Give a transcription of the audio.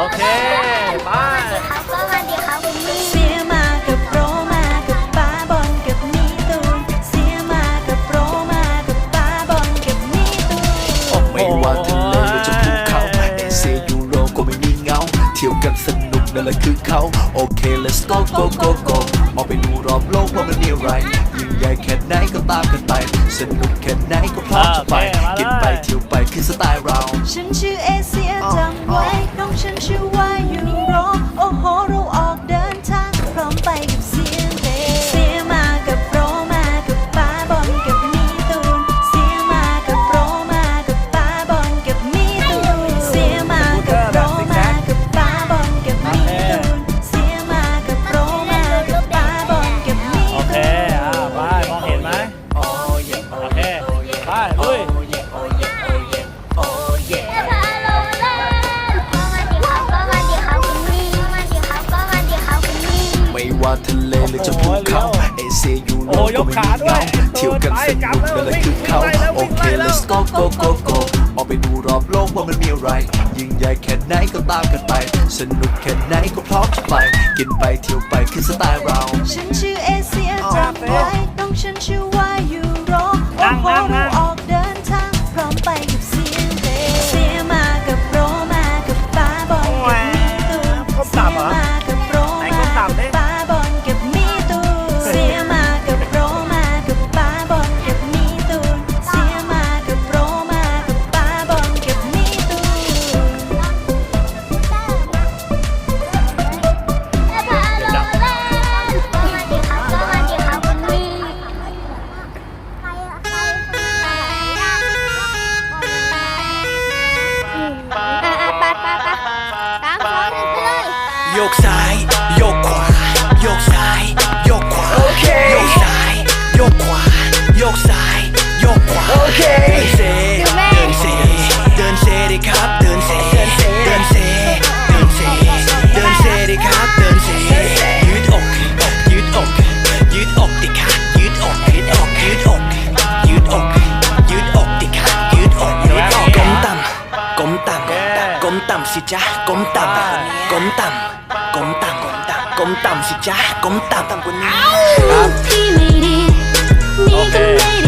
โอเค ไปเขาก็มาดีเขาคุณนี่เสียมากับโรมากับป้าบอลกับมีตูนเสียมากับโรมากับป้าบอลกับมีตูน ไม่ว่าทะเลหรือจะภูเขาเอเชียยูโรก็ไม่มีเงา เที่ยวกันสนุกนั่นแหละคือเขา โอเค let's go go go go มองไปดูรอบโลกว่ามันมีอะไร ยิ่งใหญ่แค่ไหนก็ตามกันไป สนุกแค่ไหนาคุณนี่ไม่ว่าทะเลหรือจะภูเขาเอเชียยูโรโอ้ยก็กไม่ขามีด้วยเงาเที่ยวกันสนุกนั่นแหละคือเขาวิ่งไปแล้วโอเควิ่งไปแล้ว let's go go go go ออกไปดูรอบโลกว่ามันมีอะไร ยิ่งใหญ่แค่ไหนก็ตามกันไป สนุกแค่ไหนก็พร้อมจะไป กินไปเที่ยวไปคือสไตล์เรา ฉันชื่อเอเชียจำไว้น้องฉันชื่อว่ายูโรโอ้นั่งโหนั่งนั่เราง ไปไปไปสามสองหนึ่งไปเลย โยกซ้าย ต่ำก้มต่ำสิจ๊ะก้มต่ำก้มต่ำก้มต่ำก้มต่ำก้ม